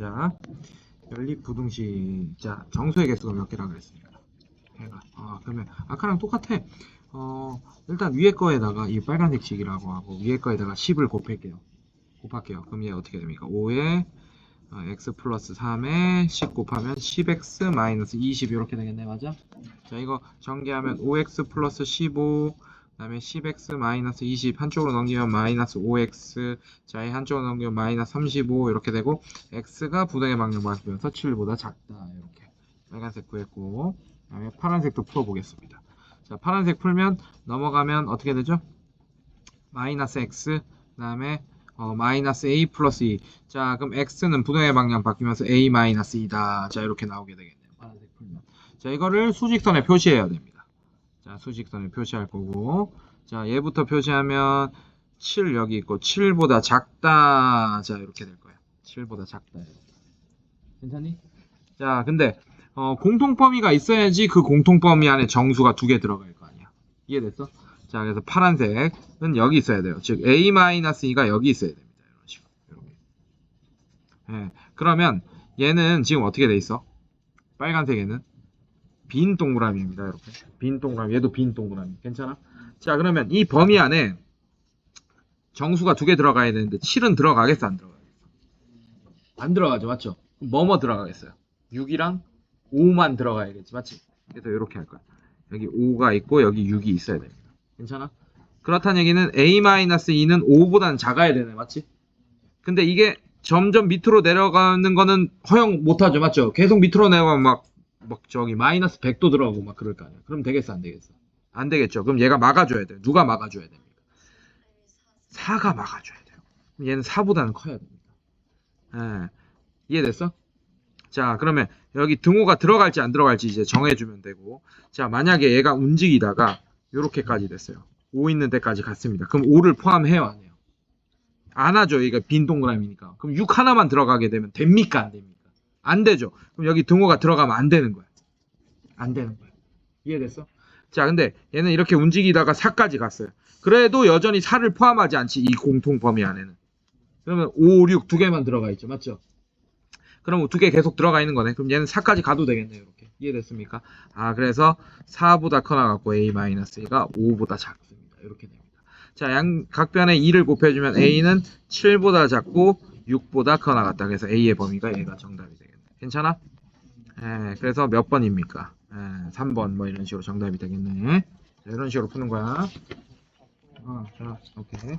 자, 연립부등식. 자, 정수의 개수가 몇 개라고 그랬습니까? 해가. 아, 그러면 아까랑 똑같아. 어, 일단 위에 거에다가 이 빨간색 식이라고 하고 위에 거에다가 10을 곱할게요. 곱할게요. 그럼 얘 어떻게 됩니까? 5에 어, x 플러스 3에 10 곱하면 10x 마이너스 20 이렇게 되겠네 맞아? 자 이거 전개하면 5x 플러스 15그 다음에 10x 마이너스 20 한쪽으로 넘기면 마이너스 5x 자이 한쪽으로 넘기면 마이너스 35 이렇게 되고 x가 부등의 방향 바뀌면서 7보다 작다 이렇게 빨간색 구했고 그다음에 파란색도 풀어보겠습니다 자 파란색 풀면 넘어가면 어떻게 되죠? 마이너스 x 그 다음에 어, 마이너스 a 플러스 2. 자, 그럼 x는 부등의 방향 바뀌면서 a 마이너스 2다. 자, 이렇게 나오게 되겠네요. 파란색 풀면. 자, 이거를 수직선에 표시해야 됩니다. 자, 수직선에 표시할 거고. 자, 얘부터 표시하면 7 여기 있고 7보다 작다. 자, 이렇게 될 거예요. 7보다 작다. 괜찮니? 자, 근데 어, 공통 범위가 있어야지 그 공통 범위 안에 정수가 두 개 들어갈 거 아니야. 이해됐어? 자, 그래서 파란색은 여기 있어야 돼요. 즉, A-2가 여기 있어야 됩니다. 이런 식으로. 이렇게. 예, 그러면 얘는 지금 어떻게 돼 있어? 빨간색에는 빈 동그라미입니다. 이렇게. 빈 동그라미. 얘도 빈 동그라미. 괜찮아? 자, 그러면 이 범위 안에 정수가 두 개 들어가야 되는데 7은 들어가겠어? 안 들어가겠어? 안 들어가죠. 맞죠? 뭐뭐 들어가겠어요? 6이랑 5만 들어가야겠지. 맞지? 그래서 이렇게 할 거야. 여기 5가 있고 여기 6이 있어야 됩니다. 괜찮아? 그렇다는 얘기는 a-2는 5보다는 작아야 되네, 맞지? 근데 이게 점점 밑으로 내려가는 거는 허용 못하죠, 맞죠? 계속 밑으로 내려가면 막, 막 저기 마이너스 100도 들어가고 막 그럴 거 아니야. 그럼 되겠어, 안 되겠어? 안 되겠죠. 그럼 얘가 막아줘야 돼요. 누가 막아줘야 됩니까? 4가 막아줘야 돼요. 얘는 4보다는 커야 됩니다. 예. 이해됐어? 자, 그러면 여기 등호가 들어갈지 안 들어갈지 이제 정해주면 되고, 자, 만약에 얘가 움직이다가 요렇게까지 됐어요. 5 있는 데까지 갔습니다. 그럼 5를 포함해요, 안 해요? 안 하죠. 얘가 빈 동그라미니까. 그럼 6 하나만 들어가게 되면 됩니까? 안 됩니까? 안 되죠. 그럼 여기 등호가 들어가면 안 되는 거야. 안 되는 거야. 이해됐어? 자, 근데 얘는 이렇게 움직이다가 4까지 갔어요. 그래도 여전히 4를 포함하지 않지, 이 공통 범위 안에는. 그러면 5, 6 두 개만 들어가 있죠. 맞죠? 그럼 두 개 계속 들어가 있는 거네. 그럼 얘는 4까지 가도 되겠네요. 이렇게. 이해됐습니까? 아, 그래서 4보다 커 나갔고 A-A가 5보다 작습니다. 이렇게 됩니다. 자, 양, 각변에 2를 곱해주면 A는 7보다 작고 6보다 커 나갔다. 그래서 A의 범위가 얘가 정답이 되겠네. 괜찮아? 예, 그래서 몇 번입니까? 예, 3번 뭐 이런 식으로 정답이 되겠네. 자, 이런 식으로 푸는 거야. 어, 자, 오케이.